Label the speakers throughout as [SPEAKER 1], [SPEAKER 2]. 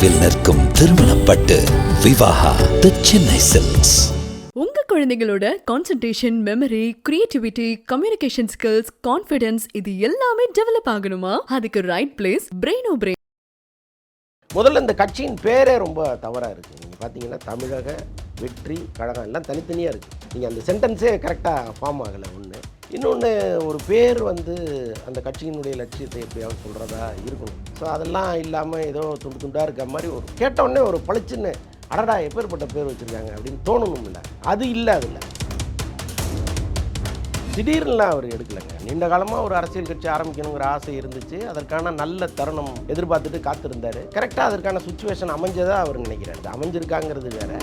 [SPEAKER 1] தொலைவில் நிற்கும் திருமணப்பட்டு விவாகா தி சென்னை சில்க்ஸ்
[SPEAKER 2] உங்க குழந்தைகளோட concentration memory creativity communication skills confidence இது எல்லாமே டெவலப் ஆகணுமா? அதுக்கு ரைட் பிளேஸ் பிரெயினோ பிரெயின்
[SPEAKER 3] முதல்ல இந்த கட்சியின் பேரே ரொம்ப தவறாக இருக்குது நீங்கள் பார்த்தீங்கன்னா தமிழக வெற்றி கழகம் எல்லாம் தனித்தனியாக இருக்குது நீங்கள் அந்த சென்டென்ஸே கரெக்டாக ஃபார்ம் ஆகலை ஒன்று இன்னொன்று ஒரு பேர் வந்து அந்த கட்சியினுடைய லட்சியத்தை எப்படியாவது சொல்கிறதா இருக்கணும். ஸோ அதெல்லாம் இல்லாமல் ஏதோ துண்டு துண்டாக இருக்க மாதிரி ஒரு கேட்டவுடனே ஒரு பளிச்சுன்னு அடடா எப்பேற்பட்ட பேர் வச்சுருக்காங்க அப்படின்னு தோணணும்ல அது இல்லை அதில் திடீர்னுலாம் அவர் எடுக்கலைங்க. நீண்ட காலமாக ஒரு அரசியல் கட்சி ஆரம்பிக்கணுங்கிற ஆசை இருந்துச்சு. அதற்கான நல்ல தருணம் எதிர்பார்த்துட்டு காத்திருந்தார். கரெக்டாக அதற்கான சுச்சுவேஷன் அமைஞ்சதாக அவர் நினைக்கிறாரு. இது அமைஞ்சிருக்காங்கிறது வேறு.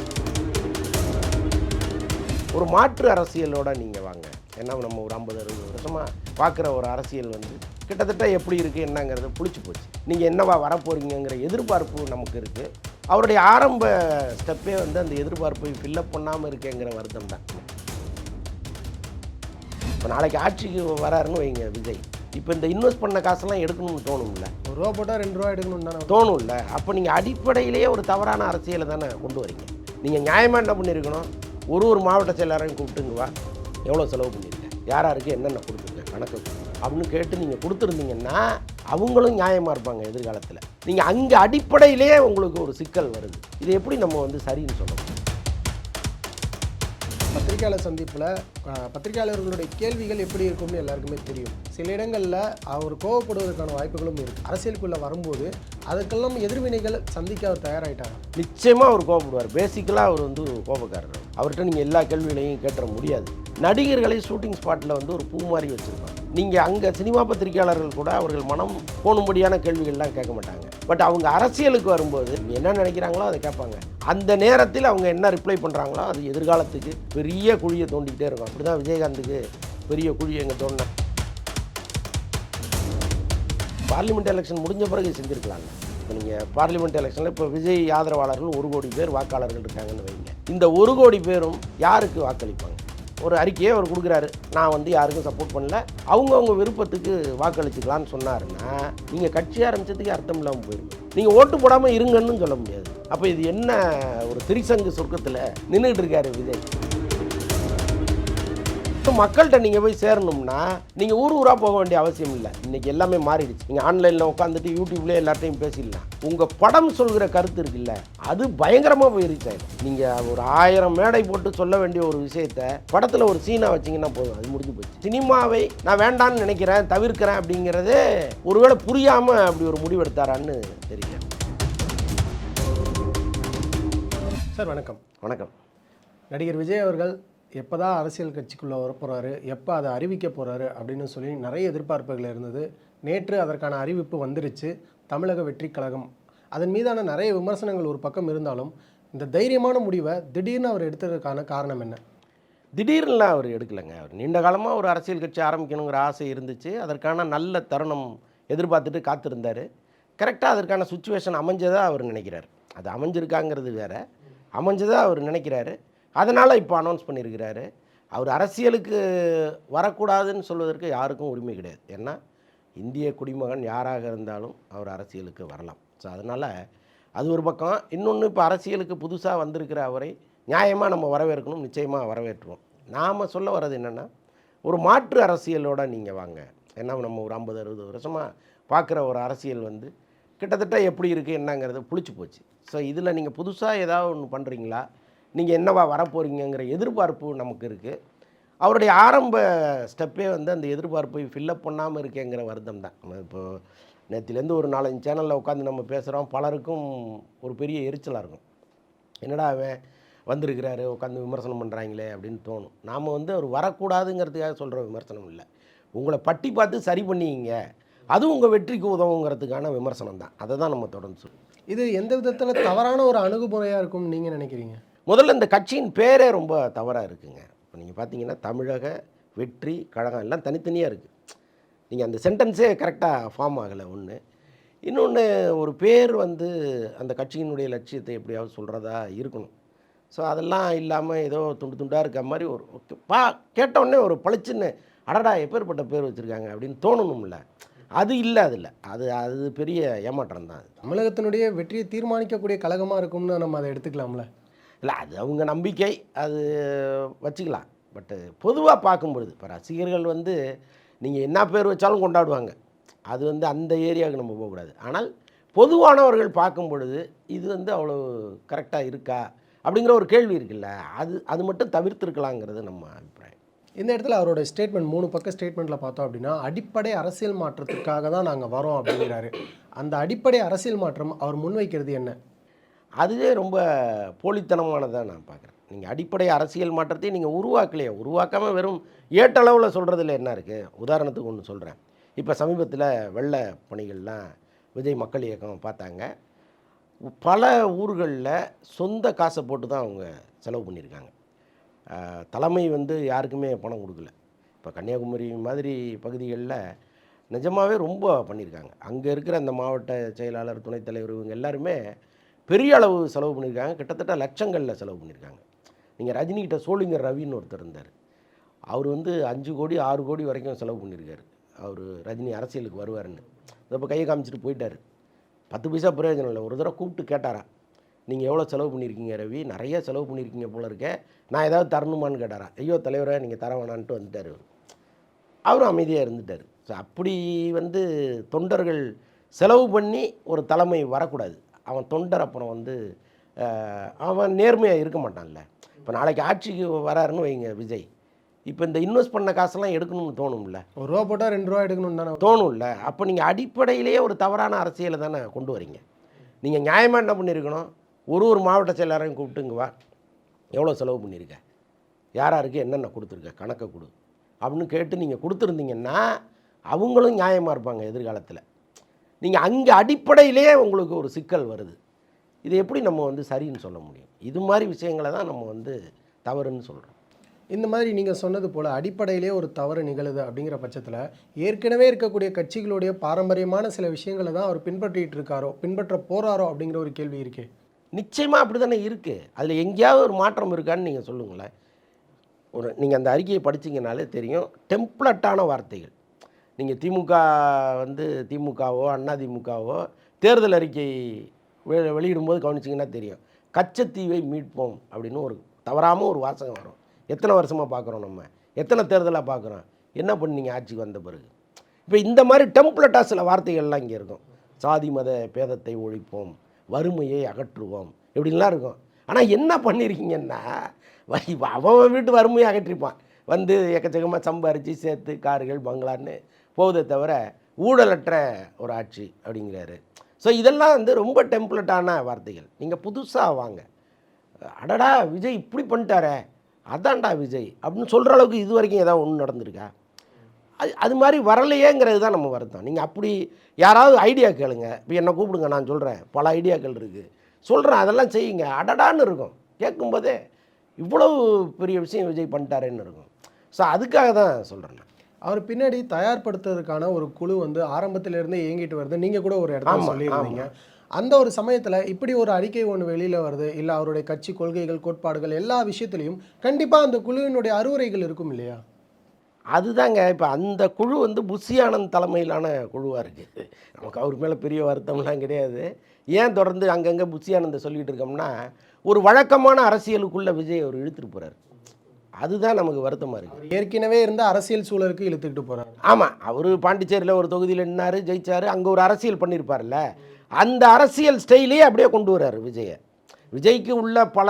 [SPEAKER 3] ஒரு மாற்று அரசியலோடு நீங்கள் வாங்க. ஏன்னா நம்ம ஒரு ஐம்பது அறுபது வருஷமாக பார்க்குற ஒரு அரசியல் வந்து கிட்டத்தட்ட எப்படி இருக்குது என்னங்கிறது புளிச்சு போச்சு. நீங்கள் என்னவா வரப்போறீங்கங்கிற எதிர்பார்ப்பு நமக்கு இருக்குது அவருடைய ஆரம்ப ஸ்டெப்பே வந்து அந்த எதிர்பார்ப்பை ஃபில்லப் பண்ணாமல் இருக்கேங்கிற வருத்தம் தான். இப்போ நாளைக்கு ஆட்சிக்கு வராருன்னு வைங்க விஜய். இப்போ இந்த இன்வெஸ்ட் பண்ண காசெல்லாம் எடுக்கணும்னு தோணும்ல.
[SPEAKER 4] ஒரு ரூபா போட்டால் ரெண்டு ரூபா எடுக்கணும் தானே
[SPEAKER 3] தோணும்ல. அப்போ நீங்கள் அடிப்படையிலேயே ஒரு தவறான அரசியலை தானே கொண்டு வரீங்க. நீங்கள் நியாயமாக என்ன பண்ணியிருக்கணும் ஒரு ஒரு மாவட்ட செயலாளரையும் கூப்பிட்டுங்க வா. எவ்வளோ செலவு பண்ணியிருக்கேன்? யார் யாருக்கு என்னென்ன கொடுத்துருக்கேன்? கணக்கு. அப்படின்னு கேட்டு நீங்கள் கொடுத்துருந்தீங்கன்னா அவங்களும் நியாயமாக இருப்பாங்க எதிர்காலத்தில். நீங்கள் அங்கே அடிப்படையிலேயே உங்களுக்கு ஒரு சிக்கல் வருது. இது எப்படி நம்ம வந்து சரின்னு சொல்ல முடியும்?
[SPEAKER 4] பத்திரிகையாளர் சந்திப்பில் பத்திரிகையாளர்களுடைய கேள்விகள் எப்படி இருக்கும்னு எல்லாருக்குமே தெரியும். சில இடங்களில் அவர் கோவப்படுவதற்கான வாய்ப்புகளும் இருக்குது அரசியலுக்குள்ளே வரும்போது அதுக்கெல்லாம் எதிர்வினைகள் சந்திக்க அவர் தயாராகிட்டாங்க
[SPEAKER 3] நிச்சயமாக அவர் கோபப்படுவார் பேசிக்கலாக அவர் வந்து கோபக்காரர். அவர்கிட்ட நீங்கள் எல்லா கேள்விகளையும் கேட்டுற முடியாது. நடிகர்களை ஷூட்டிங் ஸ்பாட்டில் வந்து ஒரு பூ மாதிரி வச்சுருப்பாங்க. நீங்கள் அங்கே சினிமா பத்திரிகையாளர்கள் கூட அவர்கள் மனம் போகணும்படியான கேள்விகள்லாம் கேட்க மாட்டாங்க. பட் அவங்க அரசியலுக்கு வரும்போது என்ன நினைக்கிறாங்களோ அதை கேட்பாங்க. அந்த நேரத்தில் அவங்க என்ன ரிப்ளை பண்ணுறாங்களோ அது எதிர்காலத்துக்கு பெரிய குழியை தோண்டிக்கிட்டே இருக்கும். அப்படி தான் விஜயகாந்துக்கு பெரிய குழி எங்கே தோண்டினேன் பார்லிமெண்ட் எலெக்ஷன் முடிஞ்ச பிறகு செஞ்சுருக்கலாங்க. இப்போ நீங்கள் பார்லிமெண்ட் எலெக்ஷனில் இப்போ விஜய் ஆதரவாளர்கள் ஒரு கோடி பேர் வாக்காளர்கள் இருக்காங்கன்னு வைங்க. இந்த ஒரு கோடி பேரும் யாருக்கு வாக்களிப்பாங்க? ஒரு அறிக்கையை அவர் கொடுக்குறாரு. நான் வந்து யாருக்கும் சப்போர்ட் பண்ணல. அவங்கவுங்க விருப்பத்துக்கு வாக்களிச்சுக்கலான்னு சொன்னாருன்னா நீங்கள் கட்சி ஆரம்பிச்சதுக்கு அர்த்தம் இல்லாமல் போயிருங்க. நீங்கள் ஓட்டு போடாமல் இருங்கன்னு சொல்ல முடியாது. அப்போ இது என்ன ஒரு திரிசங்கு சொர்க்கத்தில் நின்றுட்டு இருக்காரு விஜய். மக்கள்கிட்ட நீங்கள் போய் சேரணும்னா நீங்கள் ஊர் ஊராக போக வேண்டிய அவசியம் இல்லை. இன்றைக்கி எல்லாமே மாறிடுச்சு. நீங்கள் ஆன்லைனில் உட்காந்துட்டு யூடியூப்லேயே எல்லார்ட்டையும் பேசிடலாம். உங்கள் படம் சொல்கிற கருத்து இருக்குல்ல அது பயங்கரமாக போய் ரீச் ஆகிடும் நீங்கள் ஒரு ஆயிரம் மேடை போட்டு சொல்ல வேண்டிய ஒரு விஷயத்த படத்தில் ஒரு சீனாக வச்சிங்கன்னா போதும் அது முடிஞ்சு போச்சு. சினிமாவை நான் வேண்டான்னு நினைக்கிறேன் தவிர்க்கிறேன் அப்படிங்கிறதே ஒருவேளை புரியாமல் அப்படி ஒரு முடிவெடுத்தாரான்னு தெரியல.
[SPEAKER 4] சார் வணக்கம்.
[SPEAKER 3] வணக்கம்.
[SPEAKER 4] நடிகர் விஜய் அவர்கள் எப்போ தான் அரசியல் கட்சிக்குள்ளே வரப்போகிறாரு எப்போ அதை அறிவிக்க போகிறாரு அப்படின்னு சொல்லி நிறைய எதிர்பார்ப்புகள் இருந்தது. நேற்று அதற்கான அறிவிப்பு வந்துருச்சு. தமிழக வெற்றி கழகம். அதன் மீதான நிறைய விமர்சனங்கள் ஒரு பக்கம் இருந்தாலும் இந்த தைரியமான முடிவை திடீர்னு அவர் எடுத்ததுக்கான காரணம் என்ன?
[SPEAKER 3] திடீர்னுலாம் அவர் எடுக்கலைங்க. அவர் நீண்ட காலமாக ஒரு அரசியல் கட்சி ஆரம்பிக்கணுங்கிற ஆசை இருந்துச்சு. அதற்கான நல்ல தருணம் எதிர்பார்த்துட்டு காத்திருந்தார். கரெக்டாக அதற்கான சுச்சுவேஷன் அமைஞ்சதாக அவர் நினைக்கிறார். அது அமைஞ்சிருக்காங்கிறது வேற. அமைஞ்சதாக அவர் நினைக்கிறாரு. அதனால் இப்போ அனௌன்ஸ் பண்ணியிருக்கிறாரு. அவர் அரசியலுக்கு வரக்கூடாதுன்னு சொல்வதற்கு யாருக்கும் உரிமை கிடையாது. ஏன்னா இந்திய குடிமகன் யாராக இருந்தாலும் அவர் அரசியலுக்கு வரலாம். ஸோ அதனால் அது ஒரு பக்கம். இன்னொன்று இப்போ அரசியலுக்கு புதுசாக வந்திருக்கிற அவரை நியாயமாக நம்ம வரவேற்கணும் நிச்சயமாக வரவேற்றுவோம். நாம் சொல்ல வர்றது என்னென்னா ஒரு மாற்று அரசியலோட நீங்கள் வாங்க. ஏன்னா நம்ம ஒரு ஐம்பது அறுபது வருஷமாக பார்க்குற ஒரு அரசியல் வந்து கிட்டத்தட்ட எப்படி இருக்குது என்னங்கிறது புளிச்சு போச்சு. ஸோ இதில் நீங்கள் புதுசாக ஏதாவது ஒன்று பண்ணுறீங்களா நீங்கள் என்னவா வரப்போகிறீங்கங்கிற எதிர்பார்ப்பு நமக்கு இருக்குது அவருடைய ஆரம்ப ஸ்டெப்பே வந்து அந்த எதிர்பார்ப்பை ஃபில்லப் பண்ணாமல் இருக்கேங்கிற வருத்தம் தான். இப்போது இப்போ நேற்றுலேருந்து ஒரு நாலஞ்சு சேனலில் உட்காந்து நம்ம பேசுகிறோம் பலருக்கும் ஒரு பெரிய எரிச்சலாக இருக்கும். என்னடா அவன் வந்திருக்கிறாரு உட்காந்து விமர்சனம் பண்ணுறாங்களே அப்படின்னு தோணும். நாம் வந்து அவர் வரக்கூடாதுங்கிறதுக்காக சொல்கிற விமர்சனம் இல்லை. உங்களை பட்டி பார்த்து சரி பண்ணிங்க. அதுவும் உங்கள் வெற்றிக்கு உதவுங்கிறதுக்கான விமர்சனம் தான். அதை தான் நம்ம தொடர்ந்து சொல்லுவோம்
[SPEAKER 4] இது எந்த விதத்தில் தவறான ஒரு அணுகுமுறையாக இருக்கும்னு நீங்கள் நினைக்கிறீங்க?
[SPEAKER 3] முதல்ல இந்த கட்சியின் பேரே ரொம்ப தவறாக இருக்குங்க. இப்போ நீங்கள் பார்த்தீங்கன்னா தமிழக வெற்றி கழகம் எல்லாம் தனித்தனியாக இருக்குது நீங்கள் அந்த சென்டென்ஸே கரெக்டாக ஃபார்ம் ஆகலை ஒன்று இன்னொன்று ஒரு பேர் வந்து அந்த கட்சியினுடைய லட்சியத்தை எப்படியாவது சொல்கிறதா இருக்கணும். ஸோ அதெல்லாம் இல்லாமல் ஏதோ துண்டு துண்டாக இருக்க மாதிரி ஒரு பா கேட்டவுடனே ஒரு பளிச்சுன்னு அடடா எப்பேற்பட்ட பேர் வச்சுருக்காங்க அப்படின்னு தோணணும்ல. அது இல்லை அதில். அது அது பெரிய ஏமாற்றம் தான்
[SPEAKER 4] தமிழகத்தினுடைய வெற்றியை தீர்மானிக்கக்கூடிய கழகமாக இருக்கும்னு நம்ம அதை எடுத்துக்கலாம்ல.
[SPEAKER 3] இல்லை அது அவங்க நம்பிக்கை அது வச்சுக்கலாம். பட்டு பொதுவாக பார்க்கும்பொழுது இப்போ ரசிகர்கள் வந்து நீங்கள் என்ன பேர் வச்சாலும் கொண்டாடுவாங்க. அது வந்து அந்த ஏரியாவுக்கு நம்ம போகக்கூடாது. ஆனால் பொதுவானவர்கள் பார்க்கும் பொழுது இது வந்து அவ்வளோ கரெக்டாக இருக்கா? அப்படிங்கிற ஒரு கேள்வி இருக்குல்ல அது அது மட்டும் தவிர்த்துருக்கலாங்கிறது நம்ம அபிப்பிராயம்.
[SPEAKER 4] இந்த இடத்துல அவரோட ஸ்டேட்மெண்ட் மூணு பக்க ஸ்டேட்மெண்ட்டில் பார்த்தோம் அப்படின்னா அடிப்படை அரசியல் மாற்றத்துக்காக தான் நாங்கள் வரோம் அப்படிங்கிறாரு. அந்த அடிப்படை அரசியல் மாற்றம் அவர் முன்வைக்கிறது என்ன?
[SPEAKER 3] அதுவே ரொம்ப போலித்தனமானதாக நான் பார்க்குறேன். நீங்கள் அடிப்படை அரசியல் மாற்றத்தை நீங்கள் உருவாக்கலையே உருவாக்காமல் வெறும் ஏட்டளவில் சொல்கிறதுல என்ன இருக்குது உதாரணத்துக்கு ஒன்று சொல்கிறேன் இப்போ சமீபத்தில் வெள்ள பணிகள்லாம் விஜய் மக்கள் இயக்கம் பார்த்தாங்க. பல ஊர்களில் சொந்த காசை போட்டு தான் அவங்க செலவு பண்ணியிருக்காங்க. தலைமை வந்து யாருக்குமே பணம் கொடுக்கல. இப்போ கன்னியாகுமரி மாதிரி பகுதிகளில் நிஜமாகவே ரொம்ப பண்ணியிருக்காங்க. அங்கே இருக்கிற அந்த மாவட்ட செயலாளர் துணைத் தலைவர் இவங்க எல்லாருமே பெரிய அளவு செலவு பண்ணியிருக்காங்க. கிட்டத்தட்ட லட்சங்களில் செலவு பண்ணியிருக்காங்க. நீங்கள் ரஜினிகிட்ட சோளிங்கர் ரவின்னு ஒருத்தர் இருந்தார். அவர் வந்து அஞ்சு கோடி ஆறு கோடி வரைக்கும் செலவு பண்ணியிருக்காரு. அவர் ரஜினி அரசியலுக்கு வருவாருன்னு. இப்போ கையை காமிச்சிட்டு போயிட்டார். பத்து பைசா பிரயோஜனம் இல்லை. ஒரு தடவை கூப்பிட்டு கேட்டாரா நீங்கள் எவ்வளோ செலவு பண்ணியிருக்கீங்க ரவி? நிறைய செலவு பண்ணியிருக்கீங்க போல இருக்கே. நான் ஏதாவது தரணுமான்னு கேட்டாரா ஐயோ தலைவரை நீங்கள் தர வேணான்ட்டு வந்துட்டார் அவர் அவரும் அமைதியாக இருந்துட்டார். ஸோ அப்படி வந்து தொண்டர்கள் செலவு பண்ணி ஒரு தலைமை வரக்கூடாது. அவன் தொண்டர் அப்புறம் வந்து அவன் நேர்மையாக இருக்க மாட்டான்ல. இப்போ நாளைக்கு ஆட்சிக்கு வராருன்னு வைங்க விஜய். இப்போ இந்த இன்வெஸ்ட் பண்ண காசெல்லாம் எடுக்கணும்னு தோணும்ல.
[SPEAKER 4] ஒரு ரூபா போட்டால் ரெண்டு ரூபா எடுக்கணும் தானே
[SPEAKER 3] தோணும்ல. அப்போ நீங்கள் அடிப்படையிலேயே ஒரு தவறான அரசியலை தானே கொண்டு வரீங்க. நீங்கள் நியாயமாக என்ன பண்ணியிருக்கணும் ஒரு ஒரு மாவட்ட செயலாளரையும் கூப்பிட்டு இங்க வா. எவ்வளோ செலவு பண்ணியிருக்க யார் யாருக்கு என்னென்ன கொடுத்துருக்க? கணக்கை கொடு. அப்படின்னு கேட்டு நீங்கள் கொடுத்துருந்தீங்கன்னா அவங்களும் நியாயமாக இருப்பாங்க எதிர்காலத்தில். நீங்கள் அங்கே அடிப்படையிலே உங்களுக்கு ஒரு சிக்கல் வருது. இது எப்படி நம்ம வந்து சரின்னு சொல்ல முடியும்? இது மாதிரி விஷயங்களை தான் நம்ம வந்து தவறுன்னு சொல்கிறோம்
[SPEAKER 4] இந்த மாதிரி நீங்கள் சொன்னது போல் அடிப்படையிலே ஒரு தவறு நிகழுது அப்படிங்கிற பட்சத்தில் ஏற்கனவே இருக்கக்கூடிய கட்சிகளுடைய பாரம்பரியமான சில விஷயங்களை தான் அவர் பின்பற்றிட்டு இருக்காரோ பின்பற்ற போறாரோ அப்படிங்கிற ஒரு கேள்வி இருக்கே.
[SPEAKER 3] நிச்சயமாக அப்படி தானே இருக்குது அதில் எங்கேயாவது ஒரு மாற்றம் இருக்கான்னு நீங்கள் சொல்லுங்களேன். ஒரு நீங்கள் அந்த அறிக்கையை படிச்சீங்கனாலே தெரியும். டெம்ப்ளட்டான வார்த்தைகள். நீங்கள் திமுக வந்து திமுகவோ அண்ணா திமுகவோ தேர்தல் அறிக்கை வெ- வெளியிடும்போது கவனிச்சிங்கன்னா தெரியும். கச்சத்தீவை மீட்போம் அப்படின்னு ஒரு தவறாமல் ஒரு வாசகம் வரும். எத்தனை வருஷமாக பார்க்குறோம் நம்ம? எத்தனை தேர்தலாக பார்க்குறோம் என்ன பண்ணீங்க ஆட்சிக்கு வந்த பிறகு? இப்போ இந்த மாதிரி டெம்ப்ளட்டாக சில வார்த்தைகள்லாம் இங்கே இருக்கும். சாதி மத பேதத்தை ஒழிப்போம் வறுமையை அகற்றுவோம் இப்படிலாம் இருக்கும். ஆனால் என்ன பண்ணியிருக்கீங்கன்னா வ- அவன் வீட்டு வறுமையை அகற்றிப்பான். வந்து எக்கச்சக்கமாக சம்பாரித்து சேர்த்து கார்கள் பங்களான்னு போகுதே தவிர ஊழலற்ற ஒரு ஆட்சி அப்படிங்கிறாரு. ஸோ இதெல்லாம் வந்து ரொம்ப டெம்ப்ளட்டான வார்த்தைகள். நீங்கள் புதுசாக வாங்க. அடடா விஜய் இப்படி பண்ணிட்டாரே. அதான்டா விஜய் அப்படின்னு சொல்கிற அளவுக்கு இது வரைக்கும் ஏதாவது ஒன்று நடந்திருக்கா? அது அது மாதிரி வரலையேங்கிறது தான் நம்ம வருத்தம். நீங்கள் அப்படி யாராவது ஐடியா கேளுங்க. இப்போ என்னை கூப்பிடுங்க நான் சொல்கிறேன் பல ஐடியாக்கள் இருக்குது சொல்கிறேன் அதெல்லாம் செய்யுங்க. அடடான்னு இருக்கும். கேட்கும்போதே இவ்வளவு பெரிய விஷயம் விஜய் பண்ணிட்டாரேன்னு இருக்கும். ஸோ அதுக்காக தான் சொல்கிறேன் நான்.
[SPEAKER 4] அவர் பின்னாடி தயார்படுத்துறதுக்கான ஒரு குழு வந்து ஆரம்பத்துல இருந்தே இயங்கிட்டு வருது. நீங்க கூட ஒரு இடத்துல சொல்லியிருந்தீங்க. அந்த ஒரு சமயத்துல இப்படி ஒரு அறிக்கை ஒன்று வெளியில வருது. இல்ல அவருடைய கட்சி கொள்கைகள் கோட்பாடுகள் எல்லா விஷயத்திலையும் கண்டிப்பா அந்த குழுவினுடைய அறுவரைகள் இருக்கும் இல்லையா?
[SPEAKER 3] அதுதாங்க. இப்போ அந்த குழு வந்து புஷி ஆனந்த் தலைமையிலான குழுவாக இருக்குது நமக்கு அவர் மேலே பெரிய வருத்தம்லாம் கிடையாது. ஏன் தொடர்ந்து அங்கங்கே புஷி ஆனந்தை சொல்லிகிட்டு இருக்கோம்னா ஒரு வழக்கமான அரசியலுக்குள்ளே விஜய் அவர் இழுத்துட்டு போகிறார் அதுதான் நமக்கு வருத்தமாக இருக்குது
[SPEAKER 4] ஏற்கனவே இருந்த அரசியல் சூழலுக்கு இழுத்துக்கிட்டு போறாரு.
[SPEAKER 3] ஆமாம் அவர் பாண்டிச்சேரியில் ஒரு தொகுதியில் நின்னார் ஜெயிச்சார் அங்கே ஒரு அரசியல் பண்ணியிருப்பார்ல அந்த அரசியல் ஸ்டைலே அப்படியே கொண்டு வர்றாரு விஜயை. விஜய்க்கு உள்ள பல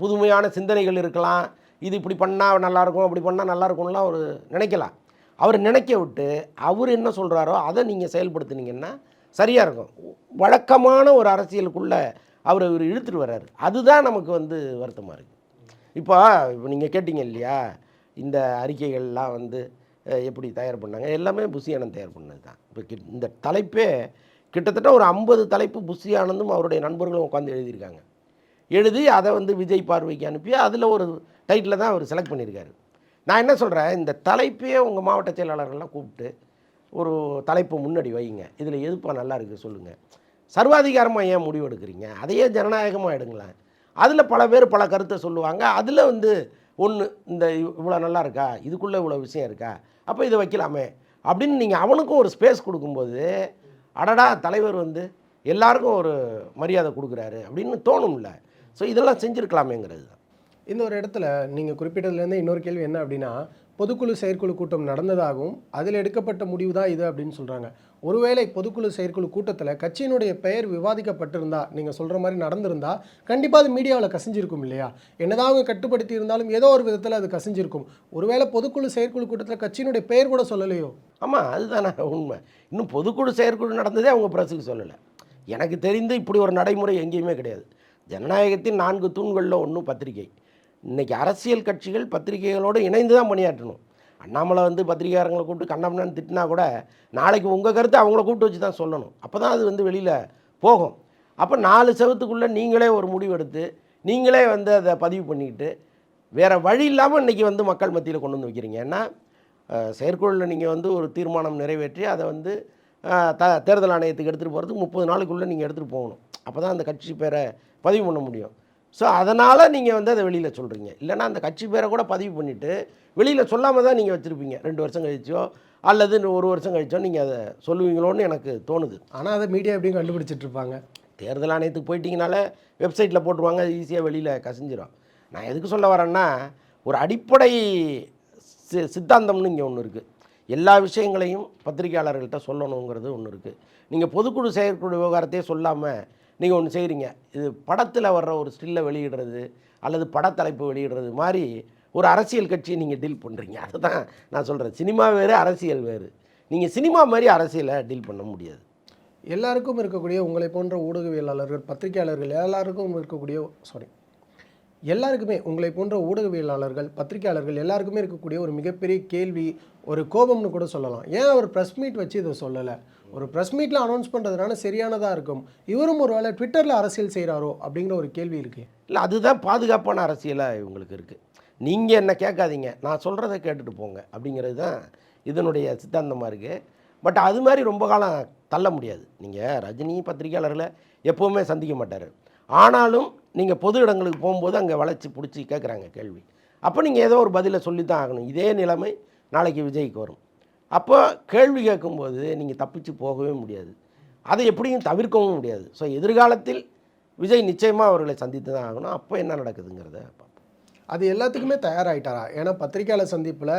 [SPEAKER 3] புதுமையான சிந்தனைகள் இருக்கலாம். இது இப்படி பண்ணால் நல்லாயிருக்கும் அப்படி பண்ணால் நல்லாயிருக்கும்லாம் அவர் நினைக்கலாம் அவர் நினைக்க விட்டு அவர் என்ன சொல்கிறாரோ அதை நீங்கள் செயல்படுத்துனீங்கன்னா சரியாக இருக்கும். வழக்கமான ஒரு அரசியலுக்குள்ளே அவர் இவர் இழுத்துட்டு வர்றாரு. அதுதான் நமக்கு வந்து வருத்தமாக இருக்குது இப்போ இப்போ நீங்கள் கேட்டீங்க இல்லையா? இந்த அறிக்கைகள்லாம் வந்து எப்படி தயார் பண்ணாங்க? எல்லாமே புஷி ஆனந்த் தயார் பண்ணது தான். இப்போ கிட்- இந்த தலைப்பே கிட்டத்தட்ட ஒரு ஐம்பது தலைப்பு புஷி ஆனந்தும் அவருடைய நண்பர்களும் உட்காந்து எழுதியிருக்காங்க. எழுதி அதை வந்து விஜய் பார்வைக்கு அனுப்பி அதில் ஒரு டைட்டில் தான் அவர் செலக்ட் பண்ணியிருக்காரு. நான் என்ன சொல்கிறேன் இந்த தலைப்பையே உங்கள் மாவட்ட செயலாளர்கள்லாம் கூப்பிட்டு ஒரு தலைப்பை முன்னாடி வைங்க. இதில் எதுப்பா நல்லா இருக்குது சொல்லுங்கள் சர்வாதிகாரமாக ஏன் முடிவு எடுக்கிறீங்க அதையே ஜனநாயகமாக எடுங்களேன். அதில் பல பேர் பல கருத்தை சொல்லுவாங்க. அதில் வந்து ஒன்று இந்த இவ்வளோ நல்லா இருக்கா? இதுக்குள்ளே இவ்வளோ விஷயம் இருக்கா? அப்போ இதை வைக்கலாமே. அப்படின்னு நீங்கள் அவனுக்கும் ஒரு ஸ்பேஸ் கொடுக்கும்போது அடடா தலைவர் வந்து எல்லாருக்கும் ஒரு மரியாதை கொடுக்குறாரு அப்படின்னு தோணும்ல. ஸோ இதெல்லாம் செஞ்சுருக்கலாமேங்கிறது தான்.
[SPEAKER 4] இந்த ஒரு இடத்துல நீங்கள் குறிப்பிட்டதுலேருந்து இன்னொரு கேள்வி என்ன அப்படின்னா பொதுக்குழு செயற்குழு கூட்டம் நடந்ததாகவும் அதில் எடுக்கப்பட்ட முடிவு தான் இது அப்படின்னு சொல்கிறாங்க ஒருவேளை பொதுக்குழு செயற்குழு கூட்டத்தில் கட்சியினுடைய பெயர் விவாதிக்கப்பட்டிருந்தா நீங்கள் சொல்கிற மாதிரி நடந்திருந்தா கண்டிப்பாக அது மீடியாவில் கசிஞ்சிருக்கும் இல்லையா? என்னதான் அவங்க கட்டுப்படுத்தி இருந்தாலும் ஏதோ ஒரு விதத்தில் அது கசிஞ்சிருக்கும். ஒருவேளை பொதுக்குழு செயற்குழு கூட்டத்தில் கட்சியினுடைய பெயர் கூட சொல்லலையோ?
[SPEAKER 3] ஆமாம் அதுதானே உண்மை. இன்னும் பொதுக்குழு செயற்குழு நடந்ததே அவங்க பிரஸுக்கு சொல்லலை. எனக்கு தெரிந்து இப்படி ஒரு நடைமுறை எங்கேயுமே கிடையாது. ஜனநாயகத்தின் நான்கு தூண்களில் ஒன்றும் பத்திரிகை. இன்றைக்கி அரசியல் கட்சிகள் பத்திரிகைகளோடு இணைந்து தான் பணியாற்றணும். அண்ணாமலை வந்து பத்திரிகையாரங்களை கூப்பிட்டு கண்ணம்னான்னு திட்டினா கூட நாளைக்கு உங்கள் கருத்தை அவங்கள கூப்பிட்டு வச்சு தான் சொல்லணும். அப்போ தான் அது வந்து வெளியில் போகும். அப்போ நாலு செவத்துக்குள்ளே நீங்களே ஒரு முடிவெடுத்து நீங்களே வந்து அதை பதிவு பண்ணிக்கிட்டு வேறு வழி இல்லாமல் இன்றைக்கி வந்து மக்கள் மத்தியில் கொண்டு வந்து வைக்கிறீங்க. ஏன்னா செயற்குழுவில் நீங்கள் வந்து ஒரு தீர்மானம் நிறைவேற்றி அதை வந்து த தேர்தல் ஆணையத்துக்கு எடுத்துகிட்டு போகிறதுக்கு முப்பது நாளுக்குள்ளே நீங்கள் எடுத்துகிட்டு போகணும். அப்போ தான் அந்த கட்சி பேரை பதிவு பண்ண முடியும். ஸோ அதனால் நீங்கள் வந்து அதை வெளியில் சொல்கிறீங்க இல்லைன்னா அந்த கட்சி பேரை கூட பதிவு பண்ணிவிட்டு வெளியில் சொல்லாமல் தான் நீங்கள் வச்சுருப்பீங்க. ரெண்டு வருஷம் கழிச்சோ அல்லது ஒரு வருஷம் கழிச்சோ நீங்கள் அதை சொல்லுவீங்களோன்னு எனக்கு தோணுது.
[SPEAKER 4] ஆனால் அதை மீடியா எப்படியும் கண்டுபிடிச்சிட்டு இருப்பாங்க.
[SPEAKER 3] தேர்தல் ஆணையத்துக்கு போயிட்டீங்கனாலே வெப்சைட்டில் போட்டுருவாங்க அது ஈஸியாக வெளியில் கசிஞ்சிரும். நான் எதுக்கு சொல்ல வரேன்னா ஒரு அடிப்படை சி சித்தாந்தம்னு இங்கே ஒன்று இருக்குது எல்லா விஷயங்களையும் பத்திரிகையாளர்கள்ட்ட சொல்லணுங்கிறது ஒன்று இருக்குது நீங்கள் பொதுக்குழு செயற்குழு விவகாரத்தையே சொல்லாமல் நீங்கள் ஒன்று செய்கிறீங்க. இது படத்தில் வர்ற ஒரு ஸ்டில்லை வெளியிடுறது அல்லது படத்தலைப்பு வெளியிடுறது மாதிரி ஒரு அரசியல் கட்சியை நீங்கள் டீல் பண்ணுறீங்க. அதை தான் நான் சொல்கிறேன். சினிமா வேறு அரசியல் வேறு. நீங்கள் சினிமா மாதிரி அரசியலை டீல் பண்ண முடியாது.
[SPEAKER 4] எல்லாருக்கும் இருக்கக்கூடிய உங்களை போன்ற ஊடகவியலாளர்கள் பத்திரிகையாளர்கள் எல்லாருக்கும் இருக்கக்கூடிய சாரி எல்லாருக்குமே உங்களை போன்ற ஊடகவியலாளர்கள் பத்திரிகையாளர்கள் எல்லாருக்குமே இருக்கக்கூடிய ஒரு மிகப்பெரிய கேள்வி ஒரு கோபம்னு கூட சொல்லலாம். ஏன் அவர் ப்ரெஸ் மீட் வச்சு இதை சொல்லலை? ஒரு ப்ரெஸ் மீட்டில் அனௌன்ஸ் பண்ணுறதுனால சரியானதாக இருக்கும். இவரும் ஒரு வேளை ட்விட்டரில் அரசியல் செய்கிறாரோ அப்படிங்கிற ஒரு கேள்வி இருக்குது
[SPEAKER 3] இல்லை அதுதான் பாதுகாப்பான அரசியலாக இவங்களுக்கு இருக்குது நீங்கள் என்ன கேட்காதீங்க. நான் சொல்கிறத கேட்டுட்டு போங்க அப்படிங்கிறது தான் இதனுடைய சித்தாந்தமாக இருக்குது பட் அது மாதிரி ரொம்ப காலம் தள்ள முடியாது. நீங்கள் ரஜினி பத்திரிகையாளர்களை எப்போவுமே சந்திக்க மாட்டார். ஆனாலும் நீங்கள் பொது இடங்களுக்கு போகும்போது அங்கே வளைச்சி பிடிச்சி கேட்குறாங்க கேள்வி. அப்போ நீங்கள் ஏதோ ஒரு பதிலை சொல்லி தான் ஆகணும். இதே நிலைமை நாளைக்கு விஜய்க்கு வரும். அப்போ கேள்வி கேட்கும்போது நீங்கள் தப்பிச்சு போகவே முடியாது. அதை எப்படியும் தவிர்க்கவும் முடியாது. ஸோ எதிர்காலத்தில் விஜய் நிச்சயமாக அவர்களை சந்தித்து தான் ஆகணும். அப்போ என்ன நடக்குதுங்கிறத
[SPEAKER 4] அது எல்லாத்துக்குமே தயாராகிட்டாரா ஏன்னா பத்திரிகையாளர் சந்திப்பில்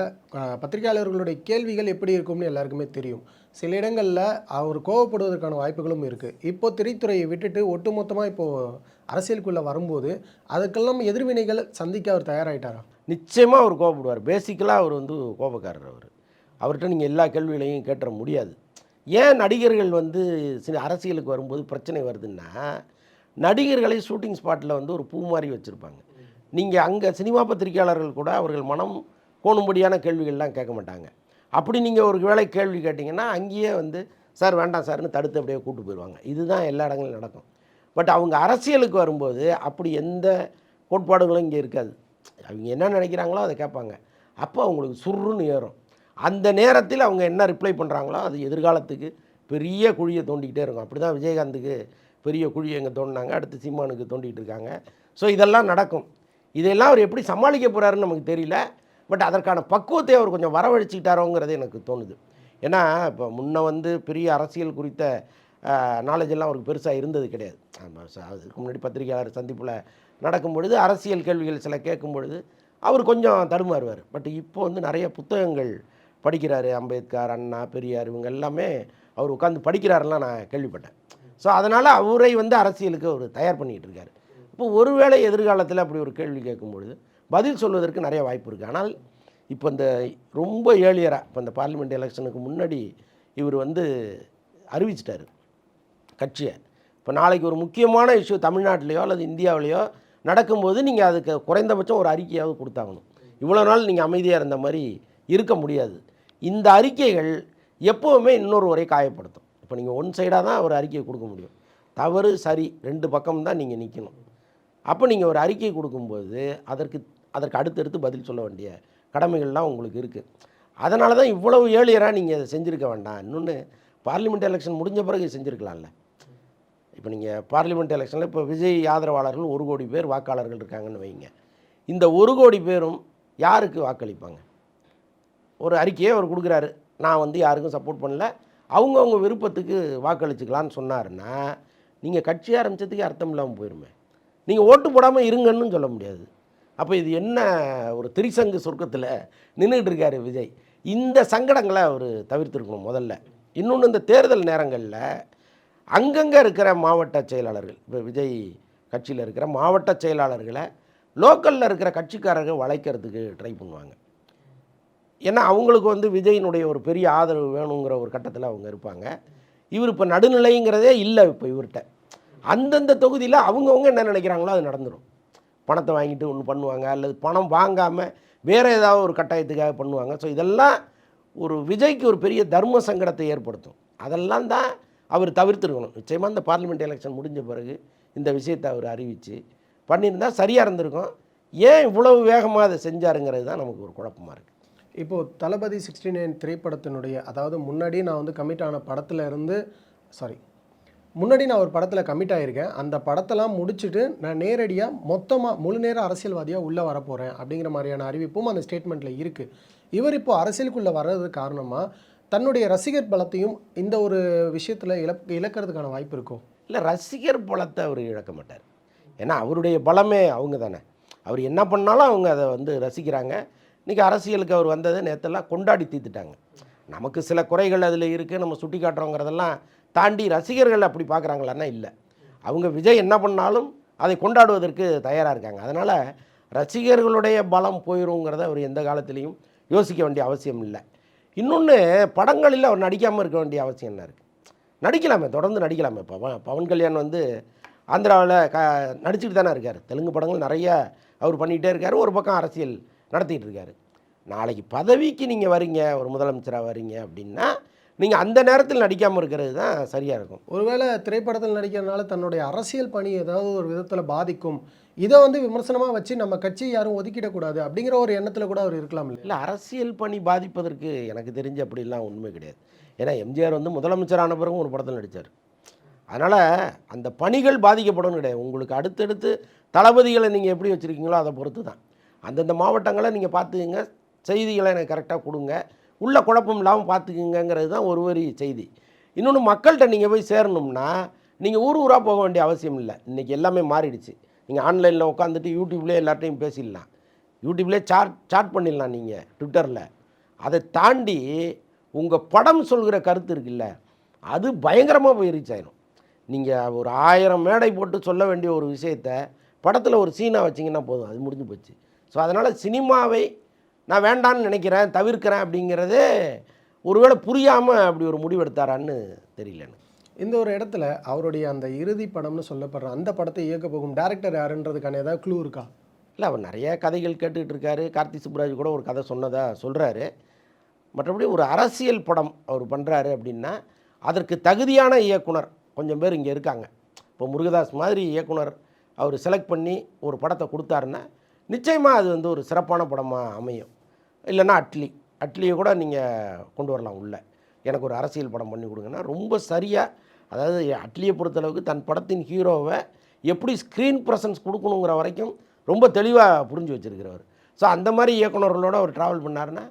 [SPEAKER 4] பத்திரிகையாளர்களுடைய கேள்விகள் எப்படி இருக்கும்னு எல்லாருக்குமே தெரியும். சில இடங்களில் அவர் கோவப்படுவதற்கான வாய்ப்புகளும் இருக்குது இப்போ திரைத்துறையை விட்டுட்டு ஒட்டுமொத்தமாக இப்போது அரசியலுக்குள்ளே வரும்போது அதுக்கெல்லாம் எதிர்வினைகள் சந்திக்க அவர் தயாராகிட்டாரா
[SPEAKER 3] நிச்சயமாக அவர் கோபப்படுவார் பேசிக்கலாக அவர் வந்து கோபக்காரர் அவர். அவர்கிட்ட நீங்கள் எல்லா கேள்விகளையும் கேட்டுற முடியாது. ஏன் நடிகர்கள் வந்து சில அரசியலுக்கு வரும்போது பிரச்சனை வருதுன்னா நடிகர்களை ஷூட்டிங் ஸ்பாட்டில் வந்து ஒரு பூ மாதிரி வச்சுருப்பாங்க. நீங்கள் அங்கே சினிமா பத்திரிகையாளர்கள் கூட அவர்கள் மனம் கோணும்படியான கேள்விகள்லாம் கேட்க மாட்டாங்க. அப்படி நீங்கள் ஒரு வேளை கேள்வி கேட்டிங்கன்னா அங்கேயே வந்து சார் வேண்டாம் சார்னு தடுத்து அப்படியே கூட்டு போயிடுவாங்க இதுதான் எல்லா இடங்களும் நடக்கும். பட் அவங்க அரசியலுக்கு வரும்போது அப்படி எந்த கோட்பாடுகளும் இங்கே இருக்காது. அவங்க என்ன நினைக்கிறாங்களோ அதை கேட்பாங்க. அப்போ அவங்களுக்கு சுருன்னு ஏறும். அந்த நேரத்தில் அவங்க என்ன ரிப்ளை பண்ணுறாங்களோ அது எதிர்காலத்துக்கு பெரிய குழியை தோண்டிக்கிட்டே இருக்கும். அப்படி தான் விஜயகாந்துக்கு பெரிய குழியை எங்கே தோண்டினாங்க. அடுத்து சீமானுக்கு தோண்டிகிட்டு இருக்காங்க. ஸோ இதெல்லாம் நடக்கும். இதெல்லாம் அவர் எப்படி சமாளிக்க போகிறாருன்னு நமக்கு தெரியல. பட் அதற்கான பக்குவத்தை அவர் கொஞ்சம் வரவழைச்சிக்கிட்டாரோங்கிறது எனக்கு தோணுது. ஏன்னா இப்போ முன்ன வந்து பெரிய அரசியல் குறித்த நாலேஜ் எல்லாம் அவருக்கு பெருசாக இருந்தது கிடையாது. அதுக்கு முன்னாடி பத்திரிகையாளர் சந்திப்பில் நடக்கும் பொழுது அரசியல் கேள்விகள் சில கேட்கும் பொழுது அவர் கொஞ்சம் தடுமாறுவார். பட் இப்போ வந்து நிறைய புத்தகங்கள் படிக்கிறாரு அம்பேத்கர் அண்ணா பெரியார் இவங்க எல்லாமே அவர் உட்காந்து படிக்கிறாருலாம் நான் கேள்விப்பட்டேன். ஸோ அதனால் அவரை வந்து அரசியலுக்கு அவர் தயார் பண்ணிகிட்டு இருக்காரு. இப்போ ஒருவேளை எதிர்காலத்தில் அப்படி ஒரு கேள்வி கேட்கும்பொழுது பதில் சொல்வதற்கு நிறைய வாய்ப்பு இருக்குது ஆனால் இப்போ இந்த ரொம்ப ஏழியராக இப்போ இந்த பார்லிமெண்ட் எலெக்ஷனுக்கு முன்னாடி இவர் வந்து அறிவிச்சிட்டாரு கட்சியை. இப்போ நாளைக்கு ஒரு முக்கியமான இஷ்யூ தமிழ்நாட்டிலையோ அல்லது இந்தியாவிலையோ நடக்கும்போது நீங்கள் அதுக்கு குறைந்தபட்சம் ஒரு அறிக்கையாவது கொடுத்தாகணும். இவ்வளோ நாள் நீங்கள் அமைதியாக இருந்த மாதிரி இருக்க முடியாது. இந்த அறிக்கைகள் எப்போவுமே இன்னொருவரை காயப்படுத்தும். இப்போ நீங்கள் ஒன் சைடாக தான் ஒரு அறிக்கையை கொடுக்க முடியும். தவறு சரி ரெண்டு பக்கம் தான் நீங்கள் நிற்கணும் அப்போ நீங்கள் ஒரு அறிக்கை கொடுக்கும்போது அதற்கு அதற்கு அடுத்தடுத்து பதில் சொல்ல வேண்டிய கடமைகள்லாம் உங்களுக்கு இருக்குது அதனால தான் இவ்வளவு ஏழியராக நீங்கள் அதை செஞ்சுருக்க வேண்டாம். இன்னொன்று பார்லிமெண்ட் எலெக்ஷன் முடிஞ்ச பிறகு செஞ்சுருக்கலாம்ல. இப்போ நீங்கள் பார்லிமெண்ட் எலெக்ஷனில் இப்போ விஜய் ஆதரவாளர்கள் ஒரு கோடி பேர் வாக்காளர்கள் இருக்காங்கன்னு வைங்க. இந்த ஒரு கோடி பேரும் யாருக்கு வாக்களிப்பாங்க? ஒரு அறிக்கையை அவர் கொடுக்குறாரு. நான் வந்து யாருக்கும் சப்போர்ட் பண்ணல. அவங்கவுங்க விருப்பத்துக்கு வாக்களிச்சுக்கலான்னு சொன்னாருன்னா நீங்கள் கட்சி ஆரம்பிச்சதுக்கே அர்த்தம் இல்லாமல் போயிருமே. நீங்கள் ஓட்டு போடாமல் இருங்கன்னு சொல்ல முடியாது. அப்போ இது என்ன ஒரு திரிசங்கு சொர்க்கத்தில் நின்றுட்டு இருக்காரு விஜய். இந்த சங்கடங்களை அவர் தவிர்த்துருக்கணும் முதல்ல. இன்னொன்று இந்த தேர்தல் நேரங்களில் அங்கங்கே இருக்கிற மாவட்ட செயலாளர்கள் இப்போ விஜய் கட்சியில் இருக்கிற மாவட்ட செயலாளர்களை லோக்கலில் இருக்கிற கட்சிக்காரர்கள் வளைக்கிறதுக்கு ட்ரை பண்ணுவாங்க. ஏன்னா அவங்களுக்கு வந்து விஜயினுடைய ஒரு பெரிய ஆதரவு வேணுங்கிற ஒரு கட்டத்தில் அவங்க இருப்பாங்க. இவர் இப்போ நடுநிலைங்கிறதே இல்லை இப்போ இவர்கிட்ட அந்தந்த தொகுதியில் அவங்கவுங்க என்ன நினைக்கிறாங்களோ அது நடந்துடும் பணத்தை வாங்கிட்டு ஒன்று பண்ணுவாங்க அல்லது பணம் வாங்காமல் வேறு ஏதாவது ஒரு கட்டாயத்துக்காக பண்ணுவாங்க. ஸோ இதெல்லாம் ஒரு விஜய்க்கு ஒரு பெரிய தர்ம சங்கடத்தை ஏற்படுத்தும். அதெல்லாம் தான் அவர் தவிர்த்துருக்கணும். நிச்சயமாக இந்த பார்லிமெண்ட் எலெக்ஷன் முடிஞ்ச பிறகு இந்த விஷயத்தை அவர் அறிவித்து பண்ணியிருந்தா சரியாக இருந்திருக்கும். ஏன் இவ்வளவு வேகமாக அதை செஞ்சாருங்கிறது தான் நமக்கு ஒரு குழப்பமாக இருக்குது
[SPEAKER 4] இப்போது தளபதி சிக்ஸ்டி நைன் திரைப்படத்தினுடைய அதாவது முன்னாடி நான் வந்து கமிட் ஆன படத்தில் இருந்து சாரி முன்னாடி நான் ஒரு படத்தில் கமிட் ஆகியிருக்கேன் அந்த படத்தெல்லாம் முடிச்சுட்டு நான் நேரடியாக மொத்தமாக முழு நேர அரசியல்வாதியாக உள்ளே வரப்போகிறேன் அப்படிங்கிற மாதிரியான அறிவிப்பும் அந்த ஸ்டேட்மெண்ட்டில் இருக்குது இவர் இப்போது அரசியலுக்குள்ளே வர்றது காரணமாக தன்னுடைய ரசிகர் பலத்தையும் இந்த ஒரு விஷயத்தில் இழப் இழக்கிறதுக்கான வாய்ப்பு இருக்கும்
[SPEAKER 3] இல்லை ரசிகர் பலத்தை அவர் இழக்க மாட்டார். ஏன்னா அவருடைய பலமே அவங்க தானே. அவர் என்ன பண்ணாலும் அவங்க அதை வந்து ரசிக்கிறாங்க. இன்றைக்கி அரசியலுக்கு அவர் வந்ததை நேற்றெல்லாம் கொண்டாடி தீர்த்துட்டாங்க. நமக்கு சில குறைகள் அதில் இருக்குது நம்ம சுட்டி காட்டுறோங்கிறதெல்லாம் தாண்டி ரசிகர்கள் அப்படி பார்க்குறாங்களான்னா இல்லை. அவங்க விஜய் என்ன பண்ணாலும் அதை கொண்டாடுவதற்கு தயாராக இருக்காங்க. அதனால் ரசிகர்களுடைய பலம் போயிருங்கிறத அவர் எந்த காலத்துலேயும் யோசிக்க வேண்டிய அவசியம் இல்லை. இன்னொன்று படங்களில் அவர் நடிக்காமல் இருக்க வேண்டிய அவசியம் என்ன இருக்குது நடிக்கலாமே தொடர்ந்து நடிக்கலாமே. பவன் பவன் கல்யாண் வந்து ஆந்திராவில் க நடிச்சுட்டு தானே இருக்கார். தெலுங்கு படங்கள் நிறைய அவர் பண்ணிகிட்டே இருக்கார். ஒரு பக்கம் அரசியல் நடத்திட்டு இருக்காரு நாளைக்கு பதவிக்கு நீங்கள் வரீங்க ஒரு முதலமைச்சராக வரீங்க அப்படின்னா நீங்கள் அந்த நேரத்தில் நடிக்காமல் இருக்கிறது தான் சரியாக இருக்கும்.
[SPEAKER 4] ஒருவேளை திரைப்படத்தில் நடிக்கிறதுனால தன்னுடைய அரசியல் பணி ஏதாவது ஒரு விதத்தில் பாதிக்கும். இதை வந்து விமர்சனமாக வச்சு நம்ம கட்சி யாரும் ஒதுக்கிடக்கூடாது அப்படிங்கிற ஒரு எண்ணத்தில் கூட அவர் இருக்கலாம் இல்லையா?
[SPEAKER 3] இல்லை அரசியல் பணி பாதிப்பதற்கு எனக்கு தெரிஞ்சு அப்படிலாம் உண்மை கிடையாது. ஏன்னா எம்ஜிஆர் வந்து முதலமைச்சரான பிறகும் ஒரு படத்தில் நடித்தார் அதனால் அந்த பணிகள் பாதிக்கப்படும் கிடையாது. உங்களுக்கு அடுத்தடுத்து தளபதிகளை நீங்கள் எப்படி வச்சுருக்கீங்களோ அதை பொறுத்து தான் அந்தந்த மாவட்டங்களை நீங்கள் பார்த்துக்குங்க. செய்திகளை எனக்கு கரெக்டாக கொடுங்க. உள்ள குழப்பம் இல்லாமல் பார்த்துக்குங்கிறது தான் ஒரு வரி செய்தி. இன்னொன்று மக்கள்கிட்ட நீங்கள் போய் சேரணும்னா நீங்கள் ஊர் ஊராக போக வேண்டிய அவசியம் இல்லை. இன்றைக்கி எல்லாமே மாறிடுச்சு. நீங்கள் ஆன்லைனில் உட்காந்துட்டு யூடியூப்லேயே எல்லார்ட்டையும் பேசிடலாம். யூடியூப்லேயே சாட் சாட் பண்ணிடலாம் நீங்கள் ட்விட்டரில். அதை தாண்டி உங்கள் படம் சொல்கிற கருத்து இருக்குல்ல அது பயங்கரமாக போய் ரீச் ஆயிடும் நீங்கள் ஒரு ஆயிரம் மேடை போட்டு சொல்ல வேண்டிய ஒரு விஷயத்த படத்தில் ஒரு சீனாக வச்சிங்கன்னா போதும். அது முடிஞ்சு போச்சு. ஸோ அதனால் சினிமாவை நான் வேண்டான்னு நினைக்கிறேன் தவிர்க்கிறேன் அப்படிங்கிறதே ஒருவேளை புரியாமல் அப்படி ஒரு முடிவெடுத்தாரான்னு தெரியல எனக்கு.
[SPEAKER 4] இந்த ஒரு இடத்துல அவருடைய அந்த இறுதி படம்னு சொல்லப்படுற அந்த படத்தை இயக்க போகும் டேரக்டர் யாருன்றதுக்கான ஏதாவது க்ளூ இருக்கா?
[SPEAKER 3] இல்லை அவர் நிறைய கதைகள் கேட்டுக்கிட்டு இருக்காரு. கார்த்தி சுப்ராஜ் கூட ஒரு கதை சொன்னதா சொல்கிறாரு மற்றபடி ஒரு அரசியல் படம் அவர் பண்ணுறாரு அப்படின்னா அதற்கு தகுதியான இயக்குனர் கொஞ்சம் பேர் இங்கே இருக்காங்க. இப்போ முருகதாஸ் மாதிரி இயக்குனர் அவர் செலக்ட் பண்ணி ஒரு படத்தை கொடுத்தாருன்னா நிச்சயமாக அது வந்து ஒரு சிறப்பான படமாக அமையும். இல்லைன்னா அட்லி. அட்லியை கூட நீங்கள் கொண்டு வரலாம் உள்ள. எனக்கு ஒரு அரசியல் படம் பண்ணி கொடுங்கன்னா ரொம்ப சரியாக அதாவது அட்லியை பொறுத்தளவுக்கு தன் படத்தின் ஹீரோவை எப்படி ஸ்க்ரீன் ப்ரெசன்ஸ் கொடுக்கணுங்கிற வரைக்கும் ரொம்ப தெளிவாக புரிஞ்சு வச்சிருக்கிறவர். ஸோ அந்த மாதிரி இயக்குனர்களோட அவர் ட்ராவல் பண்ணாருன்னா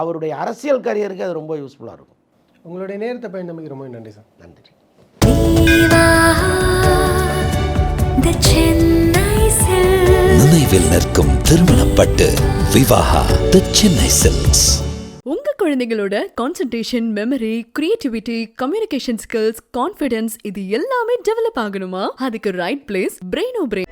[SPEAKER 3] அவருடைய அரசியல் கரியருக்கு அது ரொம்ப யூஸ்ஃபுல்லாக இருக்கும்.
[SPEAKER 4] உங்களுடைய நேரத்தை பயந்தமைக்கு ரொம்ப நன்றி சார்.
[SPEAKER 3] நன்றி.
[SPEAKER 5] Viva
[SPEAKER 1] நிற்கும் திருமணப்பட்டு விவாகா தி சென்னை சில்க்ஸ்
[SPEAKER 2] உங்க குழந்தைகளோட concentration memory creativity communication skills confidence இது எல்லாமே டெவலப் ஆகணுமா? அதுக்கு ரைட் பிளேஸ் பிரெயினோ பிரெயின்